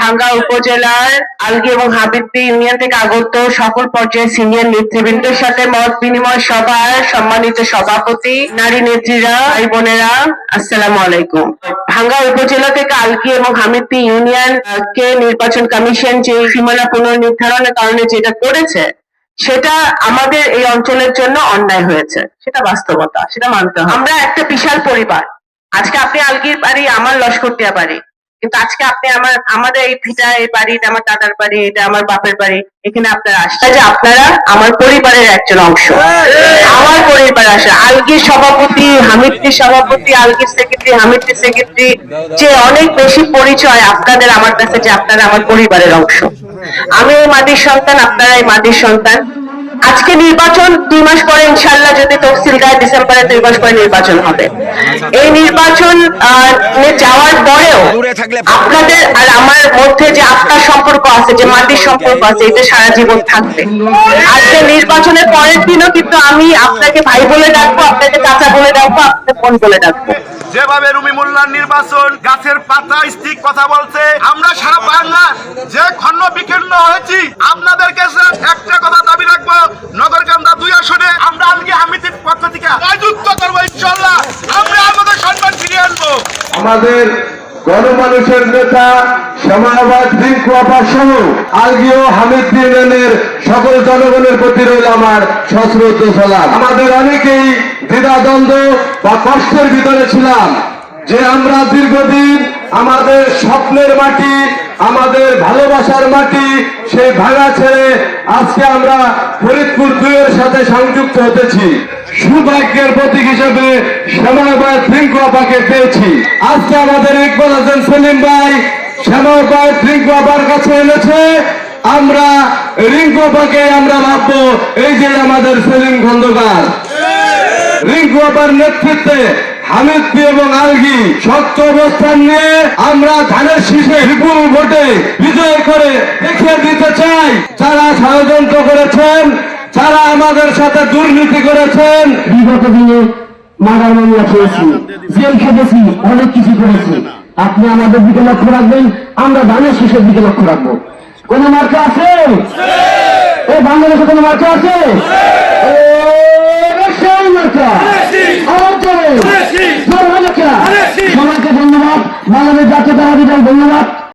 ভাঙ্গা উপজেলার আলগি এবং হাবিবদি ইউনিয়ন থেকে আগত সকল পর্যায়ের সিনিয়র নেতৃবৃন্দের সাথে মত বিনিময় সভার সম্মানিত সভাপতি, নারী নেত্রীরা, ভাই বোনেরা, আসসালামু আলাইকুম। ভাঙ্গা উপজেলা থেকে আলকি এবং হামিদদি ইউনিয়ন কে নির্বাচন কমিশন যে সীমানা পুনর্নির্ধারণের কারণে যেটা করেছে, সেটা আমাদের এই অঞ্চলের জন্য অন্যায় হয়েছে। সেটা বাস্তবতা, সেটা মানতে হবে। আমরা একটা বিশাল পরিবার। আজকে আপনি আলগির বাড়ি, আমার লস্করটিয়া বাড়ি। কিন্তু আজকে আপনি আমার, আমাদের এই ভিটা এই বাড়ি, এটা আমার দাদার বাড়ি, এটা আমার বাপের বাড়ি, এখানে আপনারা আসছেন। যে আপনারা আমার পরিবারের একজন অংশ। আমার পরিবার আসে। আলগির সভাপতি হামিদটির সভাপতি, আলগির সেক্রেটারি হামিদটির সেক্রেটারি, যে অনেক বেশি পরিচয় আপনাদের আমার কাছে যে আপনারা আমার পরিবারের অংশ। আমি এই মাটির সন্তান, আপনারা এই মাটির সন্তান। আজকে নির্বাচন দুই মাস পরে ইনশাল্লাহ যদি তফসিল দেয় ডিসেম্বরে দুই মাস পরে নির্বাচন হবে। এই নির্বাচন যাওয়ার পরেও আপনাদের আর আমার মধ্যে যে আত্মার সম্পর্ক আছে যে মাটির সম্পর্ক আছে এটা সারা জীবন থাকবে। আজকে নির্বাচনের পরের দিনও কিন্তু আমি আপনাকে ভাই বলে ডাকবো আপনাকে চাচা বলে ডাকবো আপনাকে বোন বলে ডাকবো। যেভাবে রুমি মোল্লার নির্বাচন গাছের পাতা স্টিক কথা বলছে আমরা সারা বাংলা যে খন্ন বিকীর্ণ হয়েছি আপনাদের কাছে একটা কথা দাবি রাখব নগরকান্দা দুই আসনে আমরা আলগি হামিদের পক্ষ থেকে জয়যুক্ত করব ইনশাল্লাহ আমরা আমাদের সম্মান ফিরিয়ে আনব আমাদের গণমানুষের নেতা আপা সহ আলগীয় হামিদ ইউনিয়নের সকল জনগণের প্রতি রইল আমার সশ্রদ্ধ সালাম। আমাদের অনেকেই দ্বিধাদ্বন্দ্ব বা কষ্টের ভিতরে ছিলাম যে আমরা দীর্ঘদিন আমাদের স্বপ্নের মাটি আমাদের ভালোবাসার মাটি সেই ভাঙা ছেড়ে আজকে আমরা ফরিদপুর দুইয়ের সাথে সংযুক্ত হতেছি। সৌভাগ্যের প্রতীক হিসেবে শ্যামাবাদ রিঙ্কু আপাকে পেয়েছি। আজকে আমাদের ইকবাল হাসান সেলিম ভাই শ্যামাবাদ রিঙ্কু আপার কাছে এনেছে। আমরা রিঙ্কু আপাকে আমরা ভাববো, এই যে আমাদের সেলিম খন্দকার। রিঙ্কু আপার নেতৃত্বে হামিদপি এবং আলগি শক্ত অবস্থান নিয়ে আমরা ধানের শীষে বিপুল ভোটে বিজয় করে দেখিয়ে দিতে চাই। যারা ষড়যন্ত্র করেছেন যারা আমাদের সাথে দুর্নীতি করেছেন বিগত দিনে মার্ডার মামলা খেয়েছি জেল খেটেছি অনেক কিছু করেছি। আপনি আমাদের দিকে লক্ষ্য রাখবেন আমরা ধানের শেষের দিকে লক্ষ্য রাখব। কোন মার্কা আছে? ও বাংলাদেশে কোন মার্কা আছে ও, সেই মার্কা আওয়াজ ধন্যবাদ বাংলাদেশ জাতীয়তাবাদী দল ধন্যবাদ।